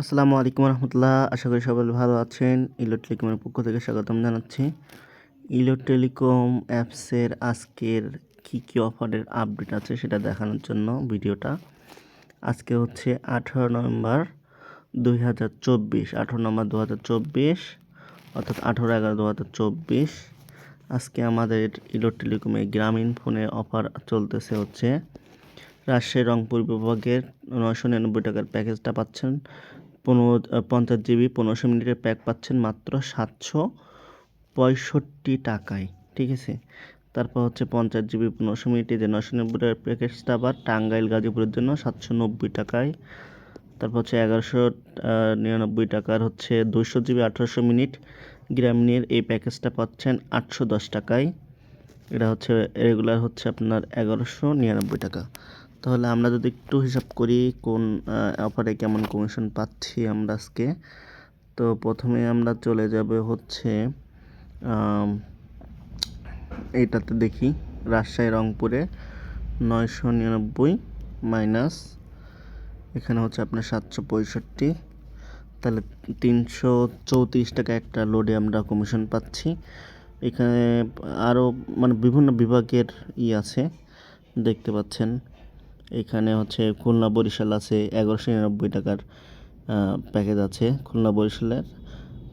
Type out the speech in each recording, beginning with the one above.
আসসালামু আলাইকুম রহমতুল্লাহ। আশা করি সবাই ভালো আছেন। ইলো টেলিকমের পক্ষ থেকে স্বাগতম জানাচ্ছি। ইলো টেলিকম অ্যাপসের আজকের কী কী অফারের আপডেট আছে সেটা দেখানোর জন্য ভিডিওটা। আজকে হচ্ছে আঠারো নভেম্বর দুই হাজার চব্বিশ, আঠারো নভেম্বর দু হাজার চব্বিশ অর্থাৎ আঠারো এগারো দু হাজার চব্বিশ। আজকে আমাদের ইলো টেলিকমে গ্রামীণ ফোনে অফার চলতেছে হচ্ছে, রাজশাহী রংপুর বিভাগের নয়শো নিরানব্বই টাকার প্যাকেজটা পাচ্ছেন। পনেরো পঞ্চাশ জিবি পনেরোশো মিনিটের প্যাক পাচ্ছেন মাত্র সাতশো পঁয়ষট্টি টাকায়, ঠিক আছে? তারপর হচ্ছে পঞ্চাশ জিবি পনেরোশো মিনিটে যে নশো নব্বই প্যাকেজটা আবার টাঙ্গাইল, গাজীপুরের জন্য সাতশো নব্বই টাকায়। তারপর হচ্ছে এগারোশো নিরানব্বই টাকার হচ্ছে দুশো জিবি আঠারোশো মিনিট গ্রামীণের এই প্যাকেজটা পাচ্ছেন আটশো দশ টাকায়। এটা হচ্ছে রেগুলার হচ্ছে আপনার এগারোশো নিরানব্বই টাকা। তাহলে আমরা যদি একটু হিসাব করি কোন অফারে কেমন কমিশন পাচ্ছি আমরা আজকে, তো প্রথমে আমরা চলে যাব হচ্ছে এটাতে দেখি, রাজশাহী, রংপুরে নয়শো নিরানব্বই মাইনাস এখানে হচ্ছে আপনার সাতশো পঁয়ষট্টি, তাহলে তিনশো চৌত্রিশ টাকা একটা লোডে আমরা কমিশন পাচ্ছি। এখানে আরও মানে বিভিন্ন বিভাগের ই আছে, দেখতে পাচ্ছেন। এখানে হচ্ছে খুলনা বরিশাল আছে এগারোশো নিরানব্বই টাকার প্যাকেজ আছে খুলনা বরিশালের।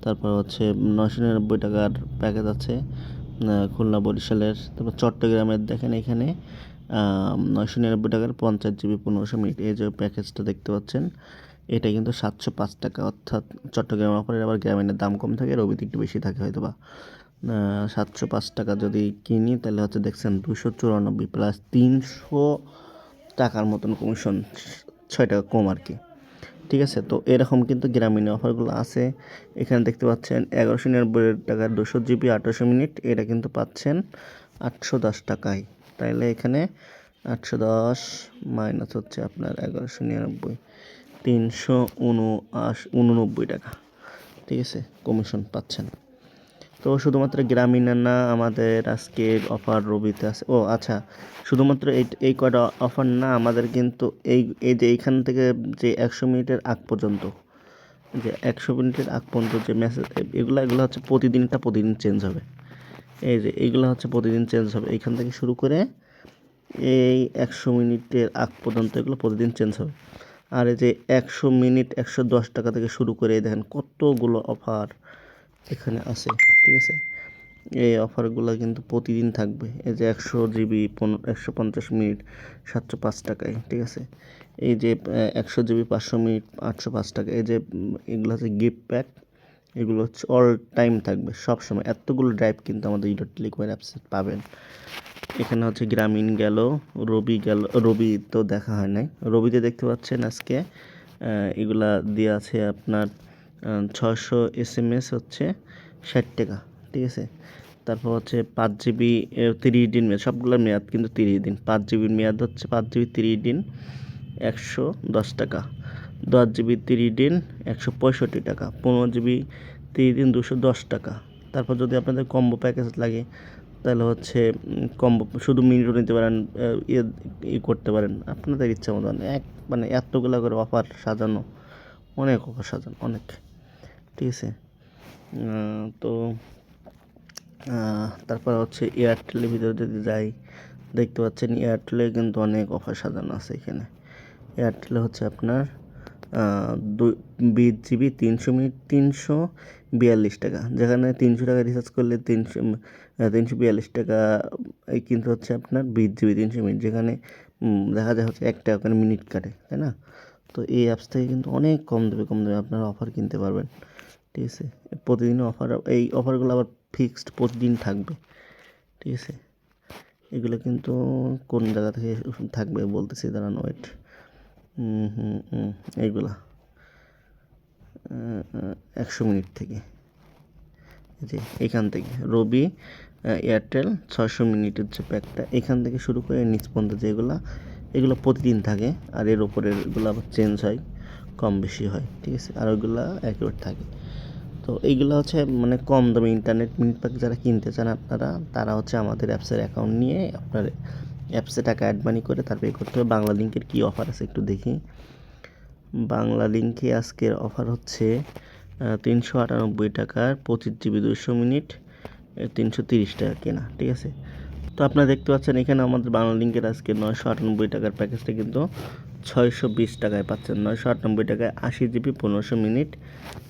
তারপর হচ্ছে নশো নিরানব্বই টাকার প্যাকেজ আছে খুলনা বরিশালের। তারপর চট্টগ্রামের দেখেন এখানে নয়শো নিরানব্বই টাকার পঞ্চাশ জিবি পনেরোশো মিনিট এই যে প্যাকেজটা দেখতে পাচ্ছেন, এটা কিন্তু সাতশো পাঁচ টাকা। অর্থাৎ চট্টগ্রামের অফারের আবার গ্রামীণের দাম কম থাকে রবিতে একটু বেশি থাকে হয়তো বা সাতশো পাঁচ টাকা যদি কিনি, তাহলে হচ্ছে দেখছেন দুশো চুরানব্বই প্লাস তিনশো টাকার মতন কমিশন ছয় টাকা কম আর কি। ঠিক আছে? তো এরকম কিন্তু গ্রামীণ অফারগুলো আছে। এখানে দেখতে পাচ্ছেন এগারোশো নিরানব্বই টাকার দুশো জিবি, আঠারোশো মিনিট, এটা কিন্তু পাচ্ছেন আটশো দশ টাকায়। তাইলে এখানে আটশো দশ মাইনাস হচ্ছে আপনার এগারোশো নিরানব্বই, তিনশো উনআশ, উননব্বই টাকা। ঠিক আছে? কমিশন পাচ্ছেন। তো শুধুমাত্র গ্রামীণ না, আমাদের আজকের অফার রবিতে আছে। ও আচ্ছা শুধুমাত্র এই এই কটা অফার না, আমাদের কিন্তু এই এই যে এইখান থেকে যে একশো মিনিটের আগ পর্যন্ত, যে একশো মিনিটের আগ পর্যন্ত যে মেসেজ এগুলো এগুলো হচ্ছে প্রতিদিনটা প্রতিদিন চেঞ্জ হবে। এই যে এইগুলো হচ্ছে প্রতিদিন চেঞ্জ হবে। এইখান থেকে শুরু করে এই একশো মিনিটের আগ পর্যন্ত এগুলো প্রতিদিন চেঞ্জ হবে। আর এই যে একশো মিনিট, একশো দশ টাকা থেকে শুরু করে দেখেন কতগুলো অফার এখানে আছে। ঠিক আছে? এই অফারগুলো কিন্তু প্রতিদিন থাকবে। এই যে একশো জিবি একশো পঞ্চাশ মিনিট সাতশো পাঁচ টাকায়, ঠিক আছে? এই যে একশো জিবি পাঁচশো মিনিট আটশো পাঁচ টাকা। এই যে, এগুলো হচ্ছে গিফট প্যাক। এগুলো হচ্ছে অল টাইম থাকবে, সব সময়। এতগুলো ড্রাইভ কিন্তু আমাদের ইডো টেলিকমের অ্যাপসে পাবেন। এখানে হচ্ছে গ্রামীণ গেল, রবি গেল, রবি তো দেখা হয় নাই। রবিতে দেখতে পাচ্ছেন আজকে এগুলা দিয়ে আছে আপনার ছশো এস এম এস হচ্ছে ষাট টাকা, ঠিক আছে? তারপর হচ্ছে পাঁচ জিবি তিরিশ দিন মেয়াদ, সবগুলোর মেয়াদ কিন্তু তিরিশ দিন। পাঁচ জিবির মেয়াদ হচ্ছে পাঁচ জিবি তিরিশ দিন, একশো দশ টাকা। দশ জিবি তিরিশ দিন, একশো পঁয়ষট্টি টাকা। পনেরো জিবি তিরিশ দিন, দুশো দশ টাকা। তারপর যদি আপনাদের কম্বো প্যাকেজ লাগে, তাহলে হচ্ছে কম্বো শুধু মিনিটও নিতে পারেন ইয়ে ই করতে পারেন। আপনাদের ইচ্ছা মতন এক মানে এতগুলো করে অফার সাজানো, অনেক অফার সাজানো, অনেক, ঠিক আছে? তো তারপর হচ্ছে এয়ারটেলের ভিতরে যদি যাই, দেখতে পাচ্ছেন এয়ারটেলে কিন্তু অনেক অফার সাজানো আছে এখানে। এয়ারটেলে হচ্ছে আপনার দুই, বিশ জিবি তিনশো মিনিট, তিনশো বিয়াল্লিশ টাকা। যেখানে তিনশো টাকা রিচার্জ করলে তিনশো তিনশো বিয়াল্লিশ টাকা, এই কিন্তু হচ্ছে আপনার বিশ জিবি তিনশো মিনিট। যেখানে দেখা যায় হচ্ছে এক টাকা করে মিনিট কাটে, তাই না? তো এই অ্যাপস থেকে কিন্তু অনেক কম দেবে কম দেবে আপনারা অফার কিনতে পারবেন। ঠিক আছে? প্রতিদিন অফার এই অফারগুলো আবার ফিক্সড প্রতিদিন থাকবে। ঠিক আছে? এগুলো কিন্তু কোন জায়গা থেকে থাকবে বলতেছি, দাঁড়ানো ওয়েট হুম হুম এইগুলা। একশো মিনিট থেকে। যে এখান থেকে। রবি এয়ারটেল, ছয়শো মিনিটের যে প্যাকটা এখান থেকে শুরু করে নিচ পর্যন্ত যেগুলো, এগুলো প্রতিদিন থাকে। আর এর ওপরের এগুলো আবার চেঞ্জ হয়, কম বেশি হয়। ঠিক আছে? আর ওইগুলো অ্যাকুরেট থাকে। তো এইগুলো হচ্ছে মানে কম দামে ইন্টারনেট মিনিট প্যাক যারা কিনতে চান আপনারা, তারা হচ্ছে আমাদের অ্যাপসের অ্যাকাউন্ট নিয়ে আপনার অ্যাপসে টাকা অ্যাড মানি করে তারপরে করতে হবে। বাংলা লিঙ্কের কী অফার আছে একটু দেখি। বাংলা লিঙ্কে আজকের অফার হচ্ছে তিনশো আটানব্বই টাকার পঁচিশ জিবি দুশো মিনিট তিনশো তিরিশ টাকা কেনা, ঠিক আছে? তো আপনারা দেখতে পাচ্ছেন এখানে আমাদের বাংলা লিঙ্কের আজকে নয়শো আটানব্বই টাকার প্যাকেজটা কিন্তু ছয়শো বিশ টাকায় পাচ্ছেন। নয়শো আটানব্বই টাকায় আশি জিবি, পনেরোশো মিনিট।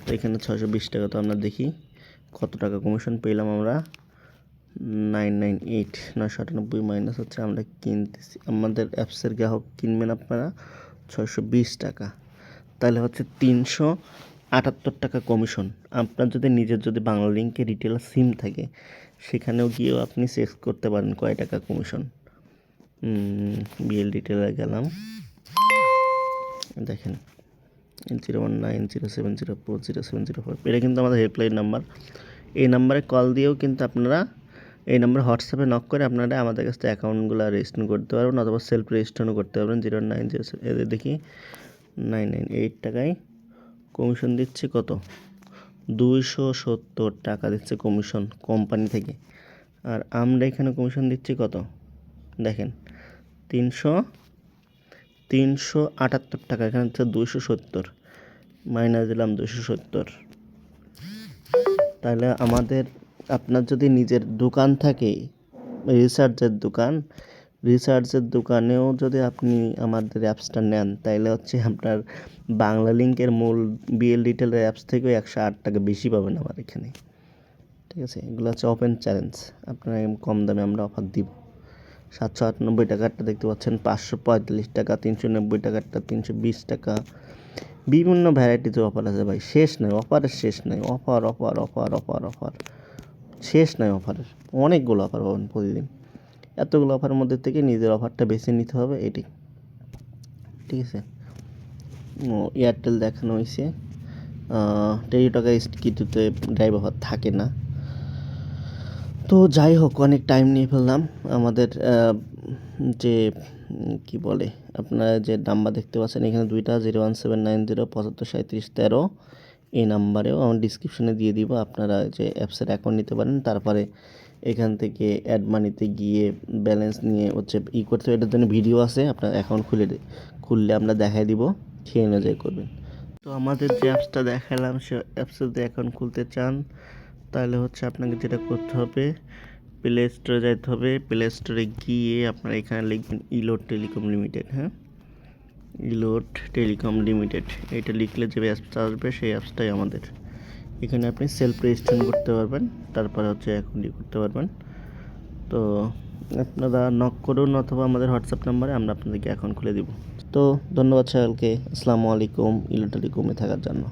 তো এখানে ছয়শো বিশ টাকা তো আমরা দেখি কত টাকা কমিশন পেলাম আমরা। নাইন নাইন এইট, নয়শো আটানব্বই মাইনাস হচ্ছে আমরা কিনতেছি। আমাদের অ্যাপসের গ্রাহক কিনবেন আপনারা ছয়শো বিশ টাকা। তাহলে হচ্ছে তিনশো আটাত্তর টাকা কমিশন আপনার যদি নিজের যদি বাংলা লিঙ্কে রিটেল সিম থাকে, সেখানেও গিয়েও আপনি চেক করতে পারেন কয় টাকা কমিশন বিএল রিটেলে গেলাম। দেখেন। Zero one nine zero seven zero four zero seven zero four এটা কিন্তু আমাদের হেল্পলাইন নাম্বার এই নাম্বারে কল দিয়েও কিন্তু আপনারা এই নাম্বারে হোয়াটসঅ্যাপে নক করে আপনারা আমাদের কাছ থেকে অ্যাকাউন্টগুলো রেজিস্টার করতে পারবেন অথবা সেলফ রেজিস্টারও করতে পারবেন। জিরো নাইন জিরো এদের দেখি নাইন নাইন এইট টাকায় কমিশন দিচ্ছে কত? দুইশো সত্তর টাকা দিচ্ছে কমিশন কোম্পানি থেকে। আর আমরা এখানে কমিশন দিচ্ছি কত? দেখেন, তিনশো তিনশো আটাত্তর টাকা, এখানে হচ্ছে দুইশো সত্তর। মাইনাস দিলাম দুইশো সত্তর। তাহলে আমাদের, আপনার যদি নিজের দোকান থাকে রিসার্চের দোকান রিসার্চের দোকানেও যদি আপনি আমাদের অ্যাপসটা নেন তাহলে হচ্ছে আপনার বাংলা লিঙ্কের মূল বিএল ডিটেলের অ্যাপস থেকেও একশো আট টাকা বেশি পাবেন আমার এখানে। ঠিক আছে? এগুলো হচ্ছে ওপেন চ্যালেঞ্জ আপনার কম দামে আমরা অফার দিব। সাতশো আটানব্বই টাকারটা দেখতে পাচ্ছেন, পাঁচশো পঁয়তাল্লিশ টাকা, তিনশো নব্বই টাকারটা তিনশো বিশ টাকা। বিভিন্ন ভ্যারাইটিতে অফার আছে ভাই, শেষ নয় অফারের শেষ নয় offer offer offer offer offer, শেষ নয় অফারের, অনেকগুলো অফার পাবেন প্রতিদিন। এতগুলো অফারের মধ্যে থেকে নিজের অফারটা বেছে নিতে হবে এটি। ঠিক আছে? এয়ারটেল দেখানো হয়েছে টেরি টাকা কিছুতে ড্রাইভ অফার থাকে না। তো যাই হোক, অনেক টাইম নিয়ে ফেললাম। আমাদের যে, কি বলে, আপনারা যে নাম্বার দেখতে পাচ্ছেন, এখানে দুইটা zero one seven nine zero পঁচাত্তর সাঁত্রিশ তেরো। এই নাম্বারেও আমার ডিসক্রিপশনে দিয়ে দিব, আপনারা যে অ্যাপসের অ্যাকাউন্ট নিতে পারেন। তারপরে এখান থেকে অ্যাড মানিতে গিয়ে ব্যালেন্স নিয়ে হচ্ছে ই করতে হবে। এটার জন্য ভিডিও আছে, আপনার অ্যাকাউন্ট খুলে খুললে আমরা দেখাই দিব, সেই অনুযায়ী করবেন। তো আমাদের যে অ্যাপসটা দেখালাম, সে অ্যাপসে যদি অ্যাকাউন্ট খুলতে চান তাহলে হচ্ছে আপনাকে যেটা করতে হবে প্লে স্টোরে যাইতে হবে। প্লে স্টোরে গিয়ে আপনারা এখানে লিখবেন ইলোড টেলিকম লিমিটেড হ্যাঁ? ইলোড টেলিকম লিমিটেড এটা লিখলে যে অ্যাপসটা আসবে সেই অ্যাপসটাই আমাদের। এখানে আপনি সেলফ রেজিস্ট্রেশন করতে পারবেন, তারপরে হচ্ছে অ্যাকাউন্ট করতে পারবেন। তো আপনারা নক করুন অথবা আমাদের হোয়াটসঅ্যাপ নাম্বারে আমরা আপনাদেরকে অ্যাকাউন্ট খুলে দিব। তো ধন্যবাদ সকলকে, আসসালামু আলাইকুম ইলো টেলিকমে থাকার জন্য।